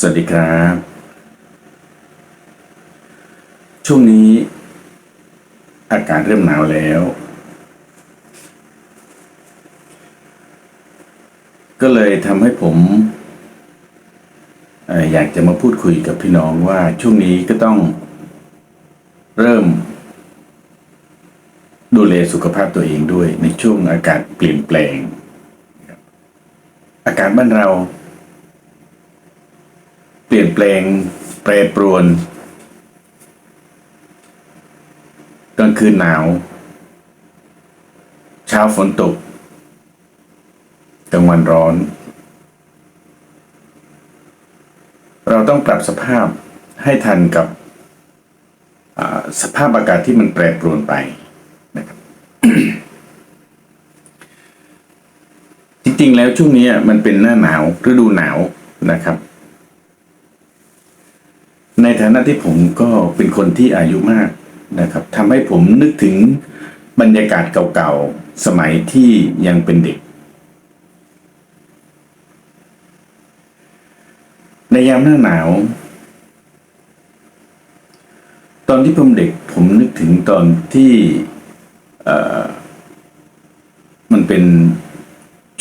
สวัสดีครับ ช่วงนี้ อากาศเริ่มหนาวแล้ว ก็เลยทำให้ผมเอ่ออยากจะมาพูดคุยกับพี่น้องว่าช่วงนี้ก็ต้อง เริ่ม ดูแลสุขภาพตัวเองด้วยในช่วงอากาศเปลี่ยนแปลง อากาศบ้านเรา เปลี่ยนแปลงแปรปรวนกลางคืนหนาว เช้าฝนตกกลางวันร้อน เราต้องปรับสภาพให้ทันกับสภาพอากาศที่มันแปรปรวนไปนะครับจริงๆแล้วช่วงนี้มันเป็นหน้าหนาวฤดูหนาวนะครับ ในฐานะที่ผมก็เป็นคนที่อายุมากนะครับทำให้ผมนึกถึงบรรยากาศเก่าๆ สมัยที่ยังเป็นเด็ก ในยามหน้าหนาว ตอนที่ผมเด็กผมนึกถึงตอนที่มันเป็น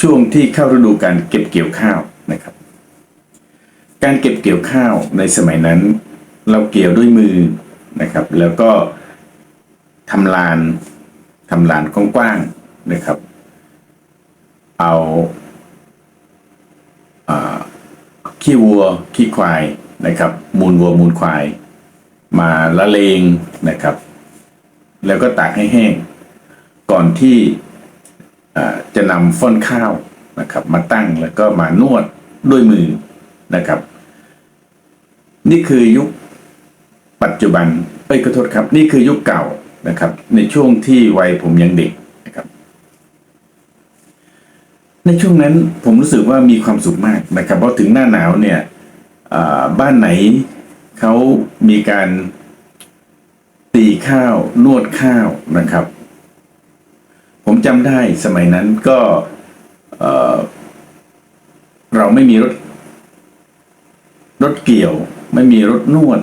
ช่วงที่เข้าฤดูการเก็บเกี่ยวข้าวนะครับ การเก็บเกี่ยวข้าวในสมัยนั้น เราเกี่ยวด้วยมือนะครับ แล้วก็ทำลานทำลานกว้างๆนะครับ เอาขี้วัวขี้ควายนะครับ มูลวัวมูลควาย มาละเลงนะครับ แล้วก็ตากให้แห้ง ก่อนที่จะนำฟ้อนข้าวนะครับ มาตั้งแล้วก็มานวดด้วยมือนะครับ นี่คือยุค ปัจจุบันเอ้ยขอโทษครับ นี่คือยุคเก่านะครับ ในช่วงที่วัยผมยังเด็กนะครับ ในช่วงนั้นผมรู้สึกว่ามีความสุขมากนะครับ เพราะถึงหน้าหนาวเนี่ยบ้านไหนเขามีการตีข้าวนวดข้าวนะครับ ผมจำได้สมัยนั้นก็เเราไม่มีรถ รถเกี่ยว ไม่มีรถนวด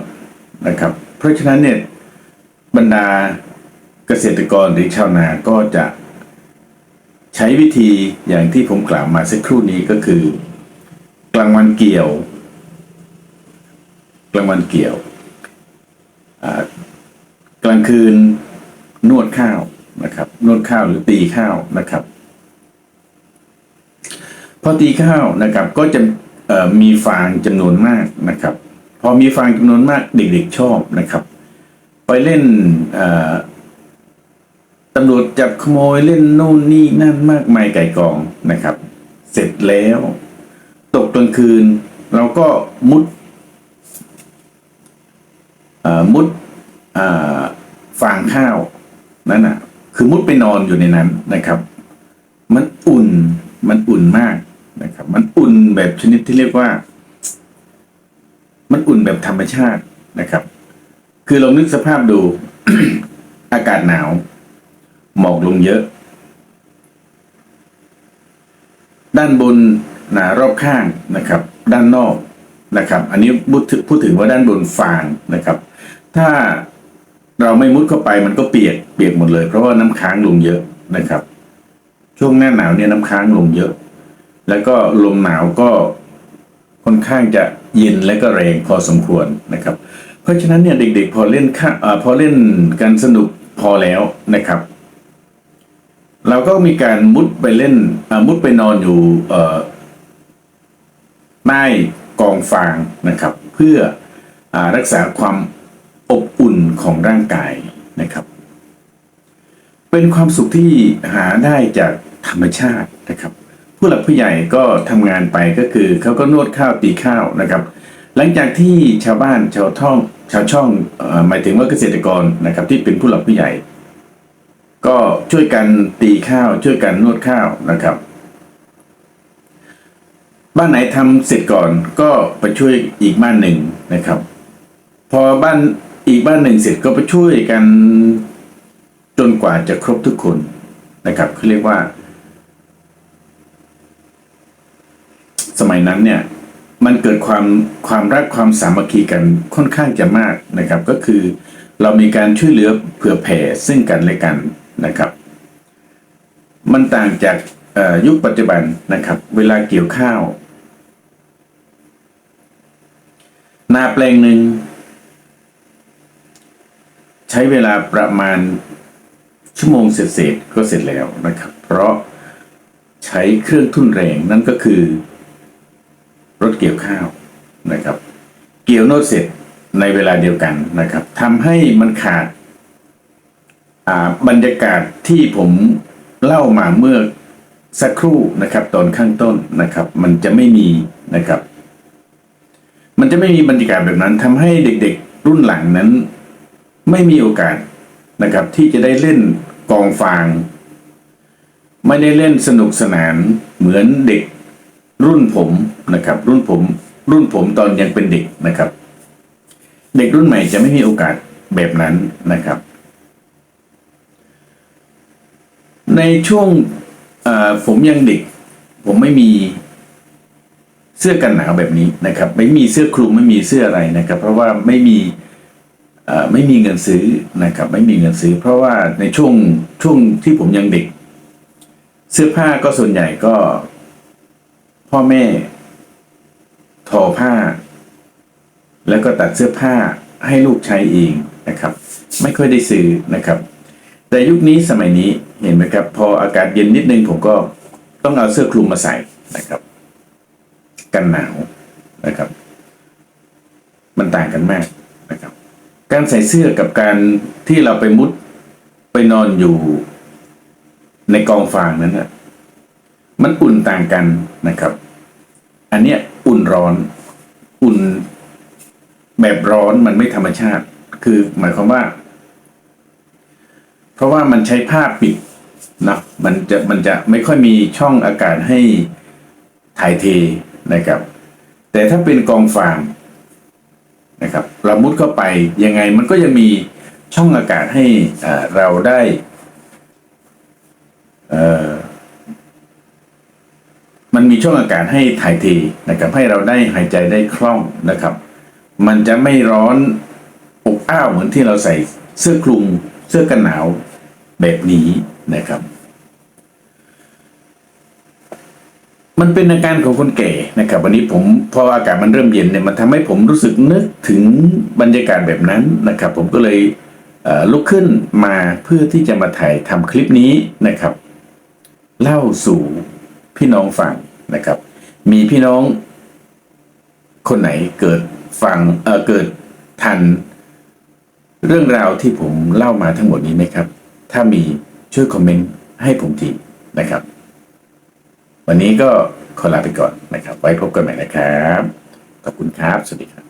นะครับ เพราะฉะนั้นเนี่ยบรรดาเกษตรกรหรือชาวนาก็จะใช้วิธีอย่างที่ผมกล่าวมาสักครู่นี้ก็คือ กลางวันเกี่ยว กลางวันเกี่ยว กลางคืนนวดข้าวนะครับนวดข้าวหรือตีข้าวนะครับ พอตีข้าวนะครับก็จะมีฟางจำนวนมากนะครับ พอมีฟางจำนวนมากเด็กๆชอบนะครับ ไปเล่นตำรวจจับขโมยเล่นโน่นนี่นั่นมากมายไก่กองนะครับ เสร็จแล้ว ตกกลางคืน เราก็มุดมุดฟางข้าวนั่นน่ะ คือมุดไปนอนอยู่ในนั้นนะครับ มันอุ่นมันอุ่นมากนะครับ มันอุ่นแบบชนิดที่เรียกว่า มันอุ่นแบบธรรมชาตินะครับ คือลองนึกสภาพดู อากาศหนาว หมอกลงเยอะ ด้านบนหนารอบข้างนะครับ ด้านนอกนะครับ อันนี้พูดถึงว่าด้านบนฟางนะครับ ถ้าเราไม่มุดเข้าไปมันก็เปียกเปียกหมดเลย เพราะว่าน้ำค้างลงเยอะนะครับ ช่วงหน้าหนาวเนี่ยน้ำค้างลงเยอะ แล้วก็ลมหนาวก็ค่อนข้างจะ เย็นและก็แรงพอสมควรนะครับ เพราะฉะนั้นเนี่ยเด็กๆพอเล่นข้าเอ่อพอเล่นกันสนุกพอแล้วนะครับ เราก็มีการมุดไปเล่นมุดไปนอนอยู่ใต้กองฟางนะครับ เพื่ออรักษาความอบอุ่นของร่างกายนะครับ เป็นความสุขที่หาได้จากธรรมชาตินะครับ ผู้หลักผู้ใหญ่ก็ทำงานไปก็คือเขาก็นวดข้าวตีข้าวนะครับ หลังจากที่ชาวบ้านชาวท่องชาวช่องหมายถึงว่าเกษตรกรนะครับที่เป็นผู้หลักผู้ใหญ่ ก็ช่วยกันตีข้าวช่วยกันนวดข้าวนะครับ บ้านไหนทำเสร็จก่อนก็ไปช่วยอีกบ้านหนึ่งนะครับ พอบ้านอีกบ้านหนึ่งเสร็จก็ไปช่วยกันจนกว่าจะครบทุกคนนะครับเขาเรียกว่า สมัยนั้นเนี่ยมันเกิดความความรักความสามัคคีกันค่อนข้างจะมากนะครับ ก็คือเรามีการช่วยเหลือเผื่อแผ่ซึ่งกันและกันนะครับ มันต่างจากยุคปัจจุบันนะครับ เวลาเกี่ยวข้าว นาแปลงหนึ่งใช้เวลาประมาณชั่วโมงเศษๆก็เสร็จแล้วนะครับ เพราะใช้เครื่องทุ่นแรงนั่นก็คือ รถเกี่ยวข้าวนะครับ เกี่ยวโน้ตเสร็จในเวลาเดียวกันนะครับทำให้มันขาดบรรยากาศที่ผมเล่ามาเมื่อสักครู่นะครับ ตอนข้างต้นนะครับ มันจะไม่มีนะครับ มันจะไม่มีบรรยากาศแบบนั้นทำให้เด็กๆ รุ่นหลังนั้น ไม่มีโอกาสนะครับ ที่จะได้เล่นกองฟาง ไม่ได้เล่นสนุกสนานเหมือนเด็ก รุ่นผมนะครับ รุ่นผม รุ่นผมตอนยังเป็นเด็กนะครับ เด็กรุ่นใหม่จะไม่มีโอกาสแบบนั้นนะครับ ในช่วงผมยังเด็ก ผมไม่มีเสื้อกันหนาวแบบนี้นะครับ ไม่มีเสื้อคลุมไม่มีเสื้ออะไรนะครับ เพราะว่าไม่มีไม่มีเงินซื้อนะครับ ไม่มีเงินซื้อ เพราะว่าในช่วงช่วงที่ผมยังเด็ก เสื้อผ้าก็ส่วนใหญ่ก็ พ่อแม่ ทอผ้า แล้วก็ตัดเสื้อผ้าให้ลูกใช้เองนะครับ ไม่ค่อยได้ซื้อนะครับ แต่ยุคนี้สมัยนี้เห็นไหมครับ พออากาศเย็นนิดนึงผมก็ต้องเอาเสื้อคลุมมาใส่นะครับ กันหนาวนะครับ มันต่างกันมากนะครับ การใส่เสื้อกับการที่เราไปมุดไปนอนอยู่ในกองฟางนั้นนะมันอุ่นต่างกันนะครับ อันเนี้ยอุ่นร้อน อุ่นแบบร้อนมันไม่ธรรมชาติ คือหมายความว่า เพราะว่ามันใช้ผ้าปิดนะมันจะมันจะไม่ค่อยมีช่องอากาศให้ถ่ายเทนะครับ แต่ถ้าเป็นกองฟางนะครับเรามุดเข้าไปยังไงมันก็ยังมีช่องอากาศให้เราได้ เอ่อ มันมีช่องอากาศให้ถ่ายเทนะครับให้เราได้หายใจได้คล่องนะครับ มันจะไม่ร้อนอบอ้าวเหมือนที่เราใส่เสื้อคลุมเสื้อกันหนาวแบบนี้นะครับ มันเป็นอาการของคนแก่นะครับ วันนี้ผมพออากาศมันเริ่มเย็นเนี่ยมันทำให้ผมรู้สึกนึกถึงบรรยากาศแบบนั้นนะครับ ผมก็เลยเลุกขึ้นมาเพื่อที่จะมาถ่ายทำคลิปนี้นะครับ เล่าสู่ พี่น้องฟังนะครับ มีพี่น้องคนไหนเกิดฟังเออเกิดทันเรื่องราวที่ผมเล่ามาทั้งหมดนี้ไหมครับ ถ้ามีช่วยคอมเมนต์ให้ผมทีนะครับ วันนี้ก็ขอลาไปก่อนนะครับ ไว้พบกันใหม่นะครับ ขอบคุณครับ สวัสดีครับ